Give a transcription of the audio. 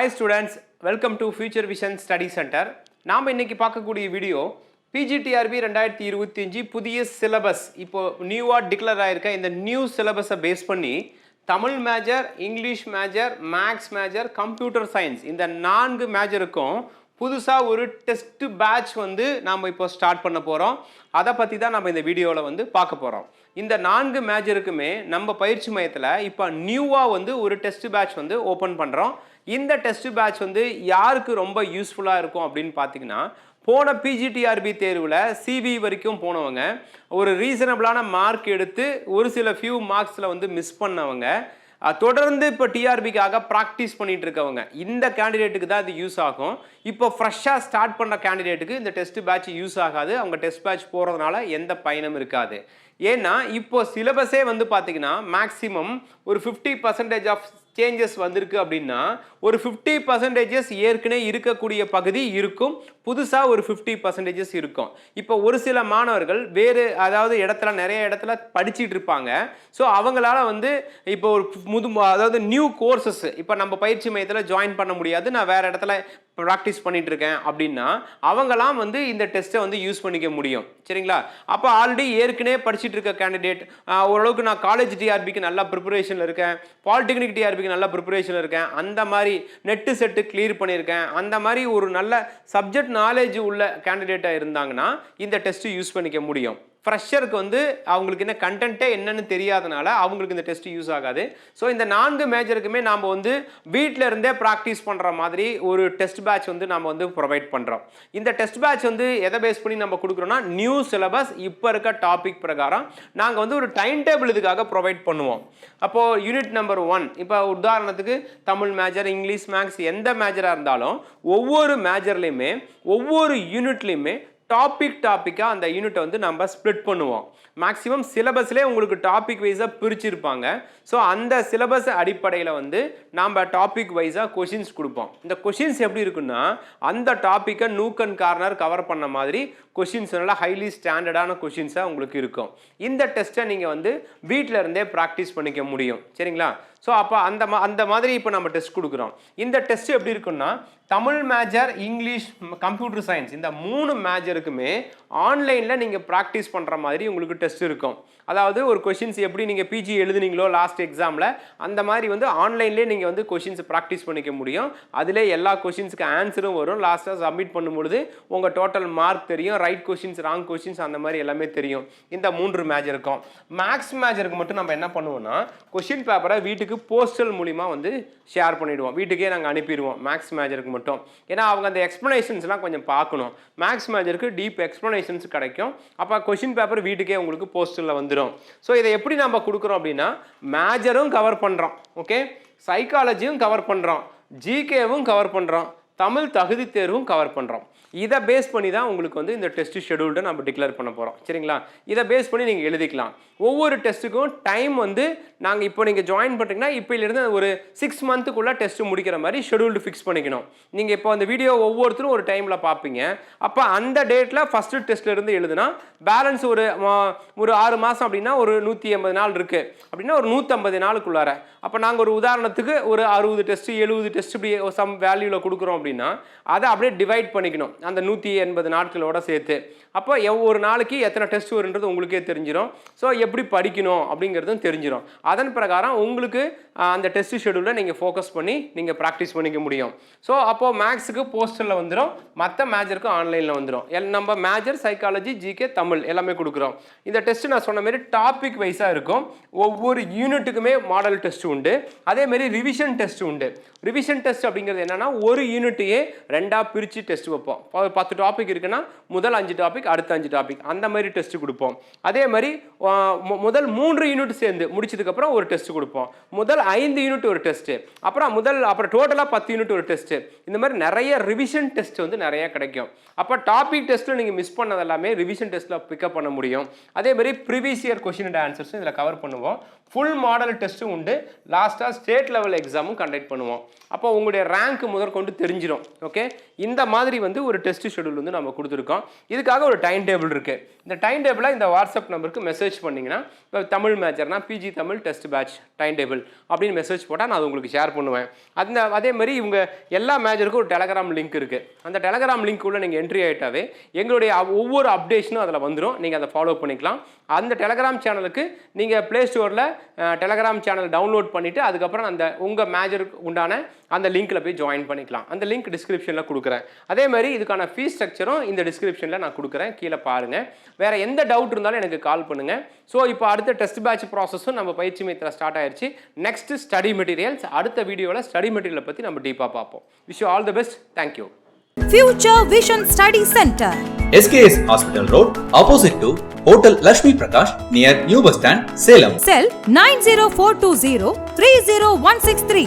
Hi students welcome to Future Vision Study Centre நாம் இன்றைக்கி பார்க்கக்கூடிய வீடியோ பிஜிடிஆர்பி ரெண்டாயிரத்தி இருபத்தி அஞ்சு புதிய சிலபஸ் இப்போ நியூவாக டிக்ளேர் ஆகிருக்க இந்த நியூ சிலபஸை பேஸ் பண்ணி Tamil major English major maths major computer science இந்த நான்கு மேஜருக்கும் புதுசாக ஒரு டெஸ்ட் பேட்ச் வந்து நாம் இப்போ ஸ்டார்ட் பண்ண போகிறோம் அதை பற்றி தான் நம்ம இந்த வீடியோவில் வந்து பார்க்க போகிறோம் இந்த நான்கு மேஜருக்குமே நம்ம பயிற்சி மையத்தில் இப்போ நியூவாக வந்து ஒரு டெஸ்ட் பேட்ச் வந்து ஓப்பன் பண்ணுறோம் இந்த டெஸ்ட் பேட்ச் வந்து யாருக்கு ரொம்ப யூஸ்ஃபுல்லாக இருக்கும் அப்படின்னு பார்த்தீங்கன்னா போன பிஜிடிஆர்பி தேர்வில் சிபி வரைக்கும் போனவங்க ஒரு ரீசனபிளான மார்க் எடுத்து ஒரு சில ஃபியூ மார்க்ஸில் வந்து மிஸ் பண்ணவங்க தொடர்ந்து இப்போ டிஆர்பிக்காக ப்ராக்டிஸ் பண்ணிட்டு இருக்கவங்க இந்த கேண்டிடேட்டுக்கு தான் இது யூஸ் ஆகும். இப்போ ஃப்ரெஷ்ஷாக ஸ்டார்ட் பண்ண கேண்டிடேட்டுக்கு இந்த டெஸ்ட் பேட்ச் யூஸ் ஆகாது. அவங்க டெஸ்ட் பேட்ச் போகிறதுனால எந்த பயனும் இருக்காது. ஏன்னா இப்போ சிலபஸே வந்து பார்த்தீங்கன்னா மேக்ஸிமம் ஒரு ஃபிஃப்டி பர்சன்டேஜ் ஆஃப் சேஞ்சஸ் வந்திருக்கு அப்படின்னா ஒரு ஃபிஃப்டி பர்சன்டேஜஸ் ஏற்கனவே இருக்கக்கூடிய பகுதி இருக்கும். புதுசாக ஒரு ஃபிஃப்டி பர்சன்டேஜஸ் இருக்கும். இப்போ ஒரு சில மாணவர்கள் வேறு அதாவது இடத்துல நிறைய இடத்துல படிச்சுட்டு இருப்பாங்க. ஸோ அவங்களால வந்து இப்போ ஒரு முது அதாவது நியூ கோர்சஸ் இப்போ நம்ம பயிற்சி மையத்தில் ஜாயின் பண்ண முடியாது. நான் வேறு இடத்துல ப்ராக்டிஸ் பண்ணிட்டு இருக்கேன் அப்படின்னா அவங்களாம் வந்து இந்த டெஸ்ட்டை வந்து யூஸ் பண்ணிக்க முடியும். சரிங்களா? அப்போ ஆல்ரெடி ஏற்கனவே படிச்சிட்டு இருக்க கேண்டிடேட் ஓரளவுக்கு நான் காலேஜ் டிஆர்பிக்கு நல்லா ப்ரிப்பரேஷனில் இருக்கேன். பாலிடெக்னிக் டிஆர்பிக்கு நல்லா ப்ரிப்பரேஷனில் இருக்கேன். அந்த மாதிரி நெட்டு செட்டு கிளியர் பண்ணியிருக்கேன். அந்த மாதிரி ஒரு நல்ல சப்ஜெக்ட் நாலேஜ் உள்ள கேண்டிடேட்டாக இருந்தாங்கன்னா இந்த டெஸ்ட்டு யூஸ் பண்ணிக்க முடியும். ஃப்ரெஷருக்கு வந்து அவங்களுக்கு என்ன கண்டென்ட்டே என்னன்னு தெரியாதனால அவங்களுக்கு இந்த டெஸ்ட் யூஸ் ஆகாது. ஸோ இந்த நான்கு மேஜருக்குமே நாம் வந்து வீட்டில் இருந்தே ப்ராக்டிஸ் பண்ணுற மாதிரி ஒரு டெஸ்ட் பேட்ச் வந்து நம்ம வந்து ப்ரொவைட் பண்ணுறோம் இந்த டெஸ்ட் பேட்ச் வந்து எதை பேஸ் பண்ணி நம்ம கொடுக்குறோம்னா நியூ சிலபஸ் இப்போ இருக்க டாபிக் பிரகாரம் நாங்கள் வந்து ஒரு டைம் டேபிள் இதுக்காக ப்ரொவைட் பண்ணுவோம். அப்போது யூனிட் நம்பர் ஒன் இப்போ உதாரணத்துக்கு தமிழ் மேஜர் இங்கிலீஷ் மேக்ஸ் எந்த மேஜராக இருந்தாலும் ஒவ்வொரு மேஜர்லேயுமே ஒவ்வொரு யூனிட்லேயுமே டாபிக் டாப்பிக்காக அந்த யூனிட்டை வந்து நம்ம ஸ்ப்ளிட் பண்ணுவோம். மேக்ஸிமம் சிலபஸ்லேயே உங்களுக்கு டாபிக் வைஸாக பிரிச்சிருப்பாங்க. ஸோ அந்த சிலபஸ் அடிப்படையில் வந்து நாம் டாபிக் வைஸாக கொஷின்ஸ் கொடுப்போம். இந்த கொஷின்ஸ் எப்படி இருக்குன்னா அந்த டாப்பிக்கை நூக் அண்ட் கார்னர் கவர் பண்ண மாதிரி கொஷின்ஸ் நல்லா ஹைலி ஸ்டாண்டர்டான கொஷின்ஸாக உங்களுக்கு இருக்கும். இந்த டெஸ்ட்டை நீங்கள் வந்து வீட்டில் இருந்தே ப்ராக்டிஸ் பண்ணிக்க முடியும். சரிங்களா? ஸோ அப்போ அந்த மா அந்த மாதிரி இப்போ நம்ம டெஸ்ட் கொடுக்குறோம். இந்த டெஸ்ட் எப்படி இருக்குன்னா Tamil major English computer science இந்த மூணு மேஜருக்குமே ஆன்லைனில் நீங்கள் ப்ராக்டிஸ் பண்ணுற மாதிரி உங்களுக்கு டெஸ்ட் இருக்கும். அதாவது ஒரு கொஷின்ஸ் எப்படி நீங்கள் பிஜி எழுதுனீங்களோ லாஸ்ட் எக்ஸாமில் அந்த மாதிரி வந்து ஆன்லைன்லேயே நீங்கள் வந்து கொஷின்ஸ் ப்ராக்டிஸ் பண்ணிக்க முடியும். அதிலே எல்லா கொஷின்ஸுக்கு ஆன்சரும் வரும். லாஸ்ட்டாக சப்மிட் பண்ணும்பொழுது உங்கள் டோட்டல் மார்க் தெரியும். ரைட் கொஷின்ஸ் ராங் கொஷின்ஸ் அந்த மாதிரி எல்லாமே தெரியும். இந்த மூன்று மேஜருக்கும் மேக்ஸ் மேஜருக்கு மட்டும் நம்ம என்ன பண்ணுவோம்னா கொஷின் பேப்பரை வீட்டுக்கு போஸ்டல் மூலிமா வந்து ஷேர் பண்ணிவிடுவோம் வீட்டுக்கே நாங்கள் அனுப்பிடுவோம். மேக்ஸ் மேஜருக்கு மட்டும். ஏன்னா அவங்க அந்த எக்ஸ்ப்ளனேஷன்ஸ்லாம் கொஞ்சம் பார்க்கணும். மேக்ஸ் மேஜருக்கு டீப் எக்ஸ்ப்ளனேஷன்ஸ் கிடைக்கும். அப்போ கொஷின் பேப்பர் வீட்டுக்கே உங்களுக்கு போஸ்டலில் வந்துடும் ஸோ இதை எப்படி நம்ம கொடுக்குறோம் அப்படின்னா மேஜரும் கவர் பண்ணுறோம் ஓகே சைக்காலஜியும் கவர் பண்ணுறோம் ஜிகேவும் கவர் பண்ணுறோம் தமிழ் தகுதி தேர்வும் கவர் பண்ணுறோம் இதை பேஸ் பண்ணி தான் உங்களுக்கு வந்து இந்த டெஸ்ட் ஷெடியூல்டை நம்ம டிக்ளேர் பண்ண போகிறோம் சரிங்களா? இதை பேஸ் பண்ணி நீங்கள் எழுதிக்கலாம். ஒவ்வொரு டெஸ்ட்டுக்கும் டைம் வந்து நாங்கள் இப்போ நீங்கள் ஜாயின் பண்ணுறீங்கன்னா இப்போலேருந்து ஒரு சிக்ஸ் மந்த்துக்குள்ளே டெஸ்ட்டு முடிக்கிற மாதிரி ஷெடியூல்டு ஃபிக்ஸ் பண்ணிக்கணும். நீங்கள் இப்போ அந்த வீடியோ ஒவ்வொருத்தரும் ஒரு டைமில் பார்ப்பீங்க. அப்போ அந்த டேட்டில் ஃபஸ்ட்டு டெஸ்ட்லேருந்து எழுதுனா பேலன்ஸ் ஒரு ஒரு ஆறு மாதம் அப்படின்னா ஒரு நூற்றி எண்பது நாள் இருக்குது அப்படின்னா ஒரு நூற்றம்பது நாளுக்குள்ளார. அப்போ நாங்கள் ஒரு உதாரணத்துக்கு ஒரு அறுபது டெஸ்ட்டு எழுபது டெஸ்ட் இப்படி சம் வேல்யூவில் கொடுக்குறோம் அப்படின்னு அதை அப்படியே டிவைட் பண்ணிக்கணும். அந்த நூற்றி எண்பது நாட்களோட சேர்த்து. அப்போ எவ் ஒரு நாளைக்கு எத்தனை டெஸ்ட் வருன்றது உங்களுக்கே தெரிஞ்சிடும் ஸோ எப்படி படிக்கணும் அப்படிங்கிறதும் தெரிஞ்சிடும் அதன் பிரகாரம் உங்களுக்கு அந்த டெஸ்ட் ஷெடியூலை நீங்கள் ஃபோக்கஸ் பண்ணி நீங்கள் ப்ராக்டிஸ் பண்ணிக்க முடியும். ஸோ அப்போது மேக்ஸுக்கு போஸ்டரில் வந்துடும் மற்ற மேஜருக்கு ஆன்லைனில் வந்துடும் எல் நம்ம மேஜர் சைக்காலஜி ஜிகே தமிழ் எல்லாமே கொடுக்குறோம். இந்த டெஸ்ட் நான் சொன்ன மாதிரி டாபிக் வைஸாக இருக்கும். ஒவ்வொரு யூனிட்டுக்குமே மாடல் டெஸ்ட் உண்டு. அதே மாதிரி ரிவிஷன் டெஸ்ட் உண்டு. ரிவிஷன் டெஸ்ட் அப்படிங்கிறது என்னன்னா ஒரு யூனிட் யூனிட்டையே ரெண்டாக பிரித்து டெஸ்ட் வைப்போம். பத்து டாபிக் இருக்குன்னா முதல் அஞ்சு டாபிக் அடுத்த அஞ்சு டாபிக் அந்த மாதிரி டெஸ்ட் கொடுப்போம். அதே மாதிரி முதல் மூன்று யூனிட் சேர்ந்து முடிச்சதுக்கப்புறம் ஒரு டெஸ்ட் கொடுப்போம். முதல் ஐந்து யூனிட் ஒரு டெஸ்ட்டு அப்புறம் முதல் அப்புறம் டோட்டலாக பத்து யூனிட் ஒரு டெஸ்ட்டு இந்த மாதிரி நிறைய ரிவிஷன் டெஸ்ட் வந்து நிறைய கிடைக்கும். அப்போ டாபிக் டெஸ்ட்டில் நீங்கள் மிஸ் பண்ணது எல்லாமே ரிவிஷன் டெஸ்ட்டில் பிக்கப் பண்ண முடியும். அதே மாதிரி ப்ரீவியஸ் இயர் கொஷின் ஆன்சர்ஸும் இதில் கவர் பண்ணுவோம். ஃபுல் மாடல் டெஸ்ட்டும் உண்டு. லாஸ்ட்டாக ஸ்டேட் லெவல் எக்ஸாமும் கண்டக்ட் பண்ணுவோம். அப்போ உங்களுடைய ரேங்க் முதற்கொண்டு தெரிஞ்சிடும் முடிச்சிடும் ஓகே இந்த மாதிரி வந்து ஒரு டெஸ்ட் ஷெடியூல் வந்து நம்ம கொடுத்துருக்கோம். இதுக்காக ஒரு டைம் டேபிள் இருக்குது இந்த டைம் டேபிளை இந்த வாட்ஸ்அப் நம்பருக்கு மெசேஜ் பண்ணிங்கன்னா இப்போ Tamil மேஜர்னா PG Tamil test batch time table அப்படின்னு மெசேஜ் போட்டால் நான் அது உங்களுக்கு ஷேர் பண்ணுவேன். அந்த அதே மாதிரி இவங்க எல்லா மேஜருக்கும் ஒரு டெலகிராம் லிங்க் இருக்குது அந்த டெலகிராம் லிங்க் உள்ள நீங்கள் என்ட்ரி ஆகிட்டாவே எங்களுடைய ஒவ்வொரு அப்டேஷனும் அதில் வந்துடும் நீங்கள் அதை ஃபாலோ பண்ணிக்கலாம். அந்த டெலகிராம் சேனலுக்கு நீங்கள் ப்ளே ஸ்டோரில் டெலகிராம் சேனல் டவுன்லோட் பண்ணிவிட்டு அதுக்கப்புறம் அந்த உங்கள் மேஜருக்கு உண்டான அந்த லிங்க்கில் போய் ஜாயின் பண்ணிக்கலாம். அந்த லிங்க் டிஸ்கிரிப்ஷனில் கொடுக்குறேன். அதே மாதிரி இதுக்கான ஃபீஸ் ஸ்ட்ரக்சரும் இந்த டிஸ்கிரிப்ஷனில் நான் கொடுக்குறேன். கீழே பாருங்கள் வேறு எந்த டவுட் இருந்தாலும் எனக்கு கால் பண்ணுங்கள் ஸோ இப்போ அடுத்த டெஸ்ட் பேட்ச் ப்ராசஸும் நம்ம பயிற்சி மையத்தில் ஸ்டார்ட் ஆயிருச்சு. நெக்ஸ்ட் ஸ்டடி மெட்டீரியல்ஸ் அடுத்த வீடியோவில் ஸ்டடி மெட்டீரியலை பற்றி நம்ம டீப்பாக பார்ப்போம். Wish all the best thank you Future Vision Study Center. SKS Hospital Road, opposite to Hotel Lakshmi Prakash, near New Bus Stand, Salem. Cell 90420 30163.